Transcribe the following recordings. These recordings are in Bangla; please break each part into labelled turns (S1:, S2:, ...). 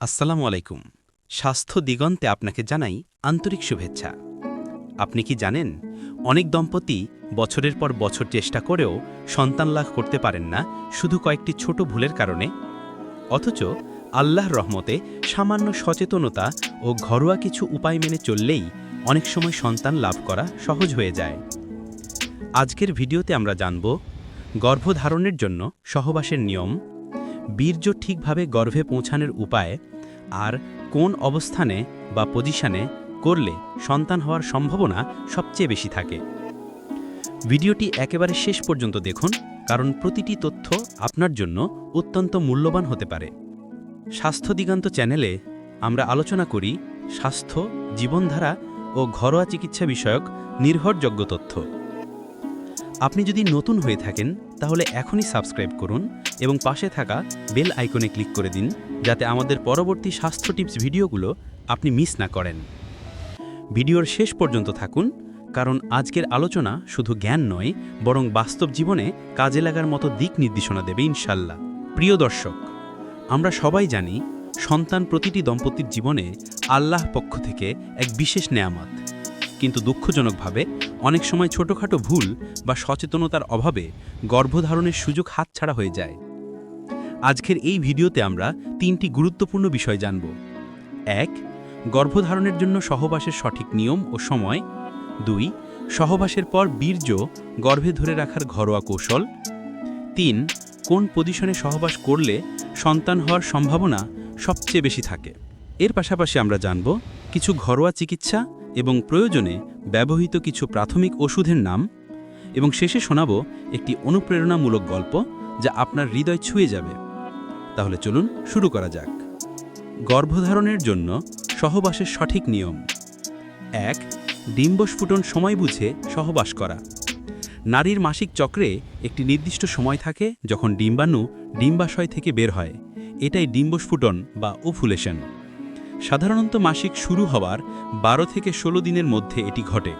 S1: আসসালামু আলাইকুম। স্বাস্থ্য দিগন্তে আপনাকে জানাই আন্তরিক শুভেচ্ছা। আপনি কি জানেন, অনেক দম্পতি বছরের পর বছর চেষ্টা করেও সন্তান লাভ করতে পারেন না শুধু কয়েকটি ছোট ভুলের কারণে? অথচ আল্লাহর রহমতে সামান্য সচেতনতা ও ঘরোয়া কিছু উপায় মেনে চললেই অনেক সময় সন্তান লাভ করা সহজ হয়ে যায়। আজকের ভিডিওতে আমরা জানব, গর্ভধারণের জন্য সহবাসের নিয়ম বীর্য ঠিকভাবে গর্ভে পৌঁছানোর উপায় আর কোন অবস্থানে বা পজিশনে করলে সন্তান হওয়ার সম্ভাবনা সবচেয়ে বেশি থাকে। ভিডিওটি একেবারে শেষ পর্যন্ত দেখুন, কারণ প্রতিটি তথ্য আপনার জন্য অত্যন্ত মূল্যবান হতে পারে। স্বাস্থ্য দিগান্ত চ্যানেলে আমরা আলোচনা করি স্বাস্থ্য, জীবনধারা ও ঘরোয়া চিকিৎসা বিষয়ক নির্ভরযোগ্য তথ্য। আপনি যদি নতুন হয়ে থাকেন, তাহলে এখনই সাবস্ক্রাইব করুন এবং পাশে থাকা বেল আইকনে ক্লিক করে দিন, যাতে আমাদের পরবর্তী স্বাস্থ্য টিপস ভিডিওগুলো আপনি মিস না করেন। ভিডিওর শেষ পর্যন্ত থাকুন, কারণ আজকের আলোচনা শুধু জ্ঞান নয়, বরং বাস্তব জীবনে কাজে লাগার মতো দিক নির্দেশনা দেবে ইনশাল্লাহ। প্রিয় দর্শক, আমরা সবাই জানি সন্তান প্রতিটি দম্পতির জীবনে আল্লাহ পক্ষ থেকে এক বিশেষ নেয়ামত। কিন্তু দুঃখজনকভাবে অনেক সময় ছোটখাটো ভুল বা সচেতনতার অভাবে গর্ভধারণের সুযোগ হাতছাড়া হয়ে যায়। আজকের এই ভিডিওতে আমরা তিনটি গুরুত্বপূর্ণ বিষয় জানব। এক, গর্ভধারণের জন্য সহবাসের সঠিক নিয়ম ও সময়। দুই, সহবাসের পর বীর্য গর্ভে ধরে রাখার ঘরোয়া কৌশল। তিন, কোন পজিশনে সহবাস করলে সন্তান হওয়ার সম্ভাবনা সবচেয়ে বেশি থাকে। এর পাশাপাশি আমরা জানব কিছু ঘরোয়া চিকিৎসা এবং প্রয়োজনে ব্যবহৃত কিছু প্রাথমিক ওষুধের নাম। এবং শেষে শোনাব একটি অনুপ্রেরণামূলক গল্প যা আপনার হৃদয় ছুঁয়ে যাবে। তাহলে চলুন শুরু করা যাক। গর্ভধারণের জন্য সহবাসের সঠিক নিয়ম। এক ডিম্বস্ফুটন সময় বুঝে সহবাস করা। নারীর মাসিক চক্রে একটি নির্দিষ্ট সময় থাকে যখন ডিম্বাণু ডিম্বাশয় থেকে বের হয়। এটাই ডিম্বস্ফুটন বা ওফুলেশন। সাধারণত মাসিক শুরু হওয়ার বারো থেকে ষোলো দিনের মধ্যে এটি ঘটে।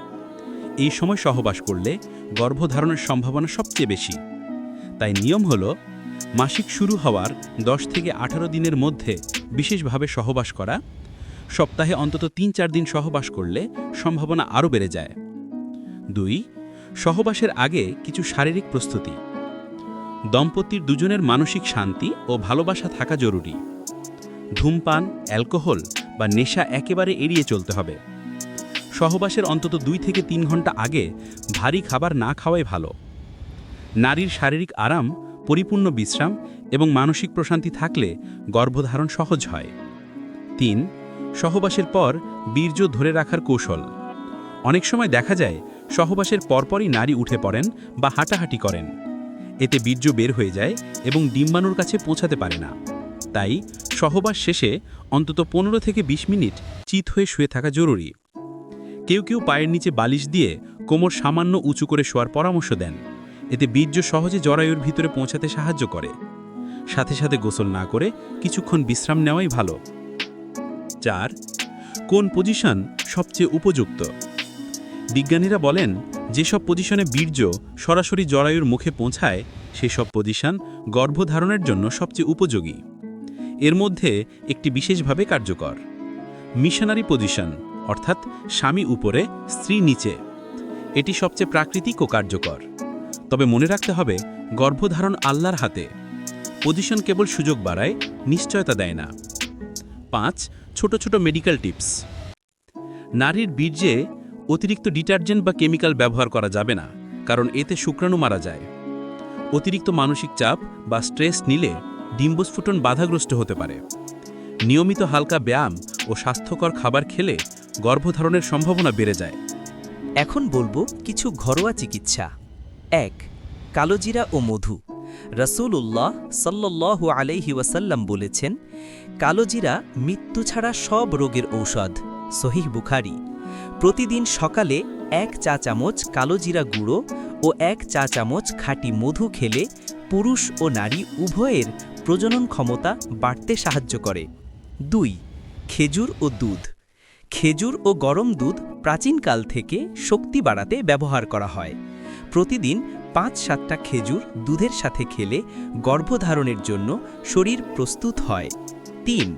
S1: এই সময় সহবাস করলে গর্ভধারণের সম্ভাবনা সবচেয়ে বেশি। তাই নিয়ম হল মাসিক শুরু হওয়ার 10 থেকে আঠারো দিনের মধ্যে বিশেষভাবে সহবাস করা, সপ্তাহে অন্তত তিন চার দিন সহবাস করলে সম্ভাবনা আরও বেড়ে যায়। দুই, সহবাসের আগে কিছু শারীরিক প্রস্তুতি। দম্পতির দুজনের মানসিক শান্তি ও ভালোবাসা থাকা জরুরি। ধূমপান, অ্যালকোহল বা নেশা একেবারে এড়িয়ে চলতে হবে। সহবাসের অন্তত দুই থেকে তিন ঘণ্টা আগে ভারী খাবার না খাওয়াই ভালো। নারীর শারীরিক আরাম পরিপূর্ণ বিশ্রাম এবং মানসিক প্রশান্তি থাকলে গর্ভধারণ সহজ হয়। তিন, সহবাসের পর বীর্য ধরে রাখার কৌশল। অনেক সময় দেখা যায়, সহবাসের পরপরই নারী উঠে পড়েন বা হাঁটাহাঁটি করেন। এতে বীর্য বের হয়ে যায় এবং ডিম্বাণুর কাছে পৌঁছাতে পারে না। তাই সহবাস শেষে অন্তত পনেরো থেকে ২০ মিনিট চিত হয়ে শুয়ে থাকা জরুরি। কেউ কেউ পায়ের নিচে বালিশ দিয়ে কোমর সামান্য উঁচু করে শোয়ার পরামর্শ দেন। এতে বীর্য সহজে জরায়ুর ভিতরে পৌঁছাতে সাহায্য করে। সাথে সাথে গোসল না করে কিছুক্ষণ বিশ্রাম নেওয়াই ভালো। চার, কোন পজিশন সবচেয়ে উপযুক্ত? বিজ্ঞানীরা বলেন, যেসব পজিশনে বীর্য সরাসরি জরায়ুর মুখে পৌঁছায়, সেসব পজিশন গর্ভধারণের জন্য সবচেয়ে উপযোগী। এর মধ্যে একটি বিশেষভাবে কার্যকর। মিশনারি পজিশন অর্থাৎ স্বামী উপরে, স্ত্রী নিচে। এটি সবচেয়ে প্রাকৃতিক ও কার্যকর। তবে মনে রাখতে হবে, গর্ভধারণ আল্লাহর হাতে। পজিশন কেবল সুযোগ বাড়ায়, নিশ্চয়তা দেয় না। পাঁচ, ছোট ছোট মেডিকেল টিপস। নারীর বীর্যে অতিরিক্ত ডিটারজেন্ট বা কেমিক্যাল ব্যবহার করা যাবে না, কারণ এতে শুক্রাণু মারা যায়। অতিরিক্ত মানসিক চাপ বা স্ট্রেস নিলে ডিম্বস্ফুটন বাধাগ্রস্ত হতে পারে। নিয়মিত হালকা ব্যায়াম ও স্বাস্থ্যকর খাবার খেলে গর্ভধারণের সম্ভাবনা বেড়ে যায়।
S2: এখন বলব কিছু ঘরোয়া চিকিৎসা। এক, কালোজিরা ও মধু। রসুল্লাহ সাল্লাল্লাহু আলাইহি ওয়াসাল্লাম বলেছেন, কালোজিরা মৃত্যু ছাড়া সব রোগের ঔষধ। সহিহ বুখারি। প্রতিদিন সকালে এক চা চামচ কালোজিরা গুঁড়ো ও এক চা চামচ খাঁটি মধু খেলে পুরুষ ও নারী উভয়ের প্রজনন ক্ষমতা বাড়তে সাহায্য করে। দুই, খেজুর ও দুধ। খেজুর ও গরম দুধ প্রাচীনকাল থেকে শক্তি বাড়াতে ব্যবহার করা হয়। প্রতিদিন পাঁচ সাতটা খেজুর দুধের সাথে খেলে গর্ভধারণের জন্য শরীর প্রস্তুত হয়। তিন,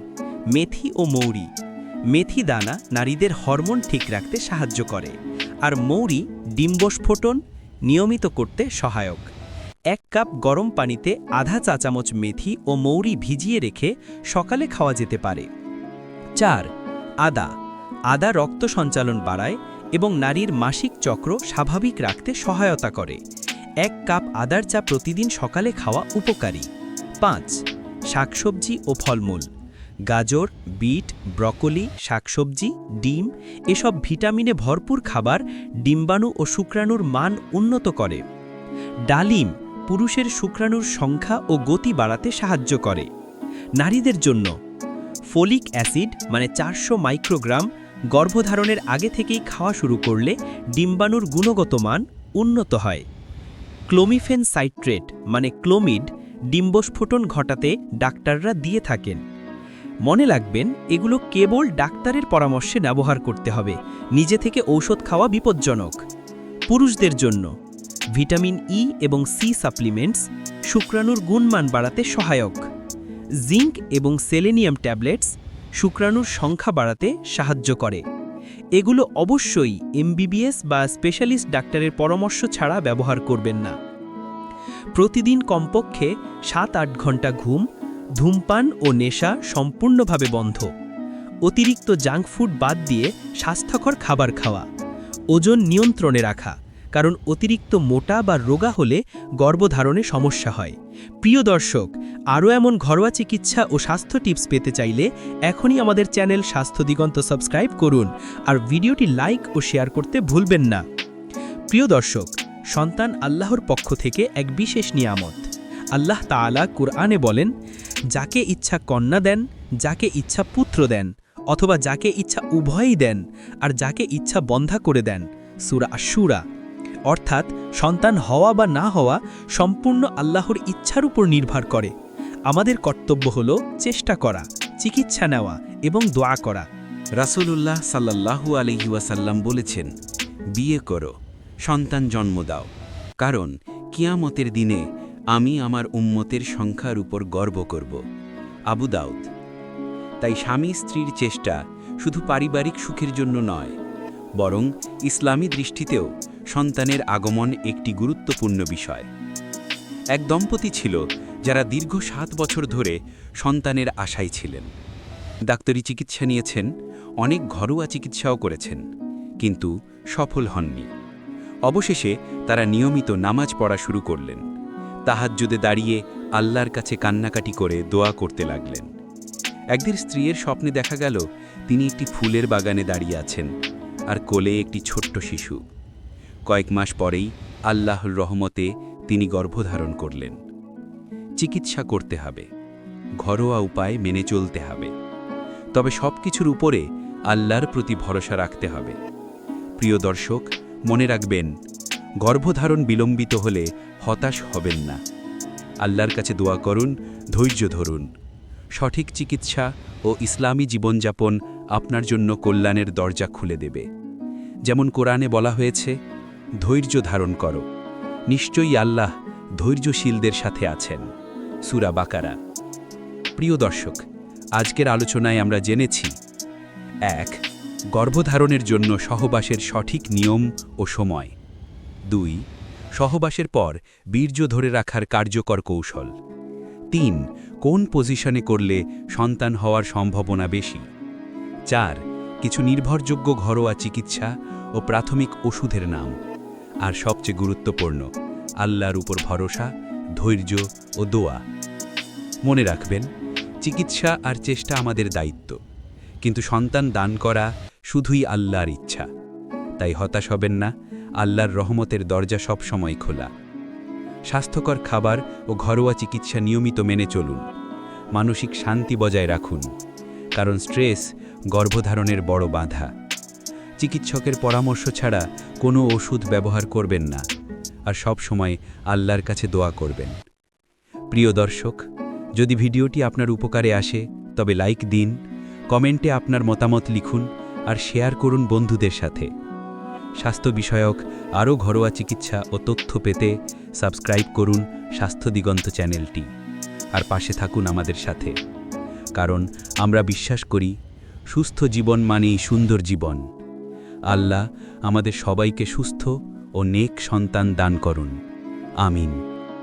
S2: মেথি ও মৌরি। মেথি দানা নারীদের হরমোন ঠিক রাখতে সাহায্য করে আর মৌরি ডিম্বস্ফোটন নিয়মিত করতে সহায়ক। এক কাপ গরম পানিতে আধা চা চামচ মেথি ও মৌরি ভিজিয়ে রেখে সকালে খাওয়া যেতে পারে। চার, আদা। আদা রক্ত সঞ্চালন বাড়ায় এবং নারীর মাসিক চক্র স্বাভাবিক রাখতে সহায়তা করে। এক কাপ আদার চা প্রতিদিন সকালে খাওয়া উপকারী। পাঁচ, শাকসবজি ও ফলমূল। গাজর, বিট, ব্রকলি, শাকসবজি, ডিম এসব ভিটামিনে ভরপুর খাবার ডিম্বাণু ও শুক্রাণুর মান উন্নত করে। ডালিম পুরুষের শুক্রাণুর সংখ্যা ও গতি বাড়াতে সাহায্য করে। নারীদের জন্য ফোলিক অ্যাসিড মানে চারশো মাইক্রোগ্রাম গর্ভধারণের আগে থেকেই খাওয়া শুরু করলে ডিম্বাণুর গুণগত মান উন্নত হয়। ক্লোমিফেন সাইট্রেট মানে ক্লোমিড ডিম্বস্ফোটন ঘটাতে ডাক্তাররা দিয়ে থাকেন। মনে রাখবেন, এগুলো কেবল ডাক্তারের পরামর্শে ব্যবহার করতে হবে, নিজে থেকে ঔষধ খাওয়া বিপজ্জনক। পুরুষদের জন্য ভিটামিন ই এবং সি সাপ্লিমেন্টস শুক্রাণুর গুণমান বাড়াতে সহায়ক। জিঙ্ক এবং সেলেনিয়াম ট্যাবলেটস শুক্রাণুর সংখ্যা বাড়াতে সাহায্য করে। এগুলো অবশ্যই এমবিবিএস বা স্পেশালিস্ট ডাক্তারের পরামর্শ ছাড়া ব্যবহার করবেন না। প্রতিদিন কমপক্ষে সাত আট ঘণ্টা ঘুম, ধূমপান ও নেশা সম্পূর্ণভাবে বন্ধ। অতিরিক্ত জাঙ্ক ফুড বাদ দিয়ে স্বাস্থ্যকর খাবার খাওয়া। ওজন নিয়ন্ত্রণে রাখা। কারণ অতিরিক্ত মোটা বা রোগা হলে গর্ভধারণে সমস্যা হয়। প্রিয় দর্শক, আরও এমন ঘরোয়া চিকিৎসা ও স্বাস্থ্য টিপস পেতে চাইলে এখনই আমাদের চ্যানেল স্বাস্থ্য দিগন্ত সাবস্ক্রাইব করুন আর ভিডিওটি লাইক ও শেয়ার করতে ভুলবেন না। প্রিয় দর্শক, সন্তান আল্লাহর পক্ষ থেকে এক বিশেষ নিয়ামত। আল্লাহ তাআলা কুরআনে বলেন, যাকে ইচ্ছা কন্যা দেন, যাকে ইচ্ছা পুত্র দেন, অথবা যাকে ইচ্ছা উভয়ই দেন, আর যাকে ইচ্ছা বন্ধা করে দেন, সুরা আশুরা অর্থাৎ সন্তান হওয়া বা না হওয়া সম্পূর্ণ আল্লাহর ইচ্ছার উপর নির্ভর করে। আমাদের কর্তব্য হল চেষ্টা করা, চিকিৎসা নেওয়া এবং দোয়া করা।
S1: রাসূলুল্লাহ সাল্লাল্লাহু আলাইহি ওয়াসাল্লাম বলেছেন, বিয়ে করো, সন্তান জন্ম দাও। কারণ কিয়ামতের দিনে আমি আমার উম্মতের সংখ্যার উপর গর্ব করব। আবু দাউদ, তাই স্বামী স্ত্রীর চেষ্টা শুধু পারিবারিক সুখের জন্য নয়, বরং ইসলামী দৃষ্টিতেও সন্তানের আগমন একটি গুরুত্বপূর্ণ বিষয়। এক দম্পতি ছিল যারা দীর্ঘ সাত বছর ধরে সন্তানের আশায় ছিলেন। ডাক্তারি চিকিৎসা নিয়েছেন, অনেক ঘরোয়া চিকিৎসাও করেছেন, কিন্তু সফল হননি। অবশেষে তারা নিয়মিত নামাজ পড়া শুরু করলেন। তাহাজ্জুদে দাঁড়িয়ে আল্লাহর কাছে কান্নাকাটি করে দোয়া করতে লাগলেন। একদিন স্ত্রীর স্বপ্নে দেখা গেল, তিনি একটি ফুলের বাগানে দাঁড়িয়ে আছেন, আর কোলে একটি ছোট্ট শিশু। কয়েক মাস পরেই আল্লাহর রহমতে তিনি গর্ভধারণ করলেন। চিকিৎসা করতে হবে, ঘরোয়া উপায় মেনে চলতে হবে। তবে সব কিছুর উপরে আল্লাহর প্রতি ভরসা রাখতে হবে। প্রিয় দর্শক, মনে রাখবেন, গর্ভধারণ বিলম্বিত হলে হতাশ হবেন না। আল্লাহর কাছে দোয়া করুন, ধৈর্য ধরুন। সঠিক চিকিৎসা ও ইসলামী জীবনযাপন আপনার জন্য কল্যাণের দরজা খুলে দেবে। যেমন কোরআনে বলা হয়েছে ধৈর্য ধারণ করো। নিশ্চয়ই আল্লাহ ধৈর্যশীলদের সাথে আছেন। সুরা বাকারা। প্রিয় দর্শক, আজকের আলোচনায় আমরা জেনেছি, এক, গর্ভধারণের জন্য সহবাসের সঠিক নিয়ম ও সময়। দুই, সহবাসের পর বীর্য ধরে রাখার কার্যকর কৌশল। তিন, কোন পজিশনে করলে সন্তান হওয়ার সম্ভাবনা বেশি। চার, কিছু নির্ভরযোগ্য ঘরোয়া চিকিৎসা ও প্রাথমিক ওষুধের নাম। আর সবচেয়ে গুরুত্বপূর্ণ, আল্লাহর উপর ভরসা, ধৈর্য ও দোয়া। মনে রাখবেন, চিকিৎসা আর চেষ্টা আমাদের দায়িত্ব, কিন্তু সন্তান দান করা শুধুই আল্লাহর ইচ্ছা। তাই হতাশ হবেন না, আল্লাহর রহমতের দরজা সব সময় খোলা। স্বাস্থ্যকর খাবার ও ঘরোয়া চিকিৎসা নিয়মিত মেনে চলুন। মানসিক শান্তি বজায় রাখুন, কারণ স্ট্রেস গর্ভধারণের বড় বাধা। চিকিৎসকের পরামর্শ ছাড়া কোনো ওষুধ ব্যবহার করবেন না। আর সব সময় আল্লাহর কাছে দোয়া করবেন। প্রিয় দর্শক, যদি ভিডিওটি আপনার উপকারে আসে, তবে লাইক দিন, কমেন্টে আপনার মতামত লিখুন আর শেয়ার করুন বন্ধুদের সাথে। স্বাস্থ্য বিষয়ক আরও ঘরোয়া চিকিৎসা ও তথ্য পেতে সাবস্ক্রাইব করুন স্বাস্থ্য দিগন্ত চ্যানেলটি। আর পাশে থাকুন আমাদের সাথে। কারণ আমরা বিশ্বাস করি, সুস্থ জীবন মানেই সুন্দর জীবন। আল্লাহ আমাদের সবাইকে সুস্থ ও নেক সন্তান দান করুন। আমিন।